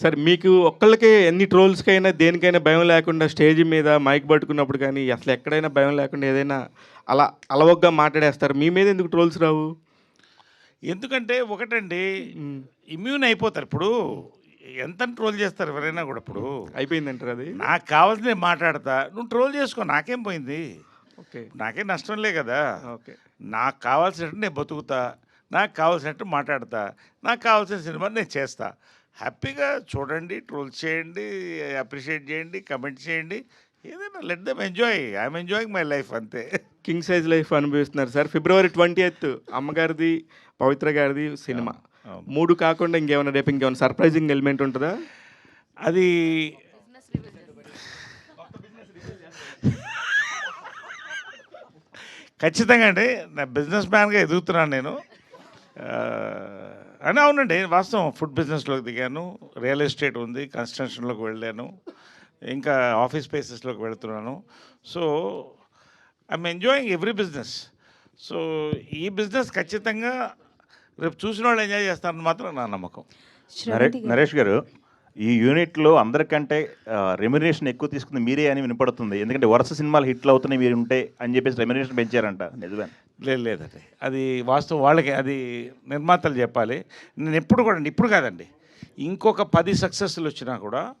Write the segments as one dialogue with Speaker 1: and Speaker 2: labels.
Speaker 1: సరే మీకు ఒక్కళ్ళకే ఎన్ని ట్రోల్స్కైనా దేనికైనా భయం లేకుండా స్టేజ్ మీద మైక్ పట్టుకున్నప్పుడు కానీ అసలు ఎక్కడైనా భయం లేకుండా ఏదైనా అలా అలవగ్గా మాట్లాడేస్తారు. మీ మీద ఎందుకు ట్రోల్స్ రావు?
Speaker 2: ఎందుకంటే ఒకటండి ఇమ్యూన్ అయిపోతారు. ఇప్పుడు ఎంత ట్రోల్ చేస్తారు ఎవరైనా కూడా ఇప్పుడు?
Speaker 1: అయిపోయిందంటారు అది?
Speaker 2: నాకు కావాల్సింది మాట్లాడతా. నువ్వు ట్రోల్ చేసుకో నాకేం పోయింది?
Speaker 1: ఓకే.
Speaker 2: నాకేం నష్టం లే కదా.
Speaker 1: ఓకే.
Speaker 2: నాకు కావాల్సినట్టు నేను బతుకుతా నాకు కావాల్సినట్టు మాట్లాడతా నాకు కావాల్సిన సినిమా నేను చేస్తా. హ్యాపీగా చూడండి ట్రోల్ చేయండి అప్రిషియేట్ చేయండి కమెంట్ చేయండి. ఏదైనా let them enjoy. I'm enjoying my life అంతే.
Speaker 1: కింగ్ సైజ్ లైఫ్ అనుభవిస్తున్నారు సార్. ఫిబ్రవరి ట్వంటీ ఎయిత్ అమ్మగారిది పవిత్ర గారిది సినిమా. మూడు కాకుండా ఇంకేమైనా రేపు ఇంకేమైనా సర్ప్రైజింగ్ ఎలిమెంట్ ఉంటుందా?
Speaker 2: అది ఖచ్చితంగా అండి. నా బిజినెస్ మ్యాన్గా ఎదుగుతున్నాను నేను. అని అవునండి వాస్తవం. ఫుడ్ బిజినెస్లోకి దిగాను రియల్ ఎస్టేట్ ఉంది కన్స్ట్రక్షన్లోకి వెళ్ళాను ఇంకా ఆఫీస్ స్పేసెస్లోకి వెళ్తున్నాను. So I'm enjoying every business. So ఈ బిజినెస్ ఖచ్చితంగా రేపు చూసిన వాళ్ళు ఎంజాయ్ చేస్తారని మాత్రం నా నమ్మకం.
Speaker 3: నరే- నరేష్ గారు ఈ యూనిట్లో అందరికంటే రెమ్యునరేషన్ ఎక్కువ తీసుకుంది మీరే అని వినపడుతుంది. ఎందుకంటే వరుస సినిమాలు హిట్లు అవుతున్నాయి మీరు ఉంటే అని చెప్పేసి రెమ్యునరేషన్ పెంచారంట నిజమే
Speaker 2: లేదు లేదండి. అది వాస్తవం వాళ్ళకి అది నిర్మాతలు చెప్పాలి. నేను ఎప్పుడు కూడా అండి ఇప్పుడు కాదండి. ఇంకొక పది సక్సెస్లు వచ్చినా కూడా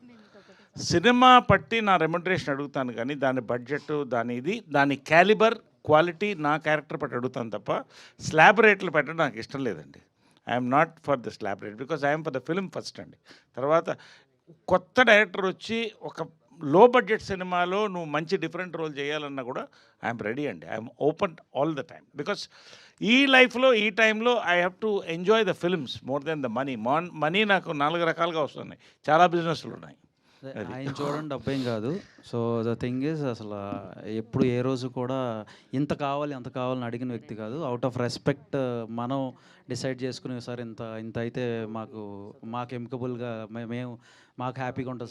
Speaker 2: సినిమా పట్టి నా రెమ్యునరేషన్ అడుగుతాను కానీ దాని బడ్జెట్ దాని ఇది దాని క్యాలిబర్ క్వాలిటీ నా క్యారెక్టర్ పట్టి అడుగుతాను తప్ప స్లాబ్ రేట్లు పెట్టడం నాకు ఇష్టం లేదండి. I'm not for the slab rate because I'm for the film first అండి. తర్వాత కొత్త డైరెక్టర్ వచ్చి ఒక లో బడ్జెట్ సినిమాలో నువ్వు మంచి డిఫరెంట్ రోల్ చేయాలన్నా కూడా ఐఎమ్ రెడీ అండి. I'm open all the time because ఈ లైఫ్లో ఈ టైంలో I have to enjoy the films more than the money Maan money నాకు నాలుగు రకాలుగా వస్తున్నాయి. చాలా బిజినెస్లు ఉన్నాయి.
Speaker 4: ఆయన చూడండి డబ్బేం కాదు. సో ద థింగ్ ఇస్ అసలు ఎప్పుడు ఏ రోజు కూడా ఇంత కావాలి అంత కావాలని అడిగిన వ్యక్తి కాదు. అవుట్ ఆఫ్ రెస్పెక్ట్ మనం డిసైడ్ చేసుకుని సార్ ఇంత ఇంత అయితే మాకు మాకు ఎమికబుల్గా మేము మాకు హ్యాపీగా ఉంటుంది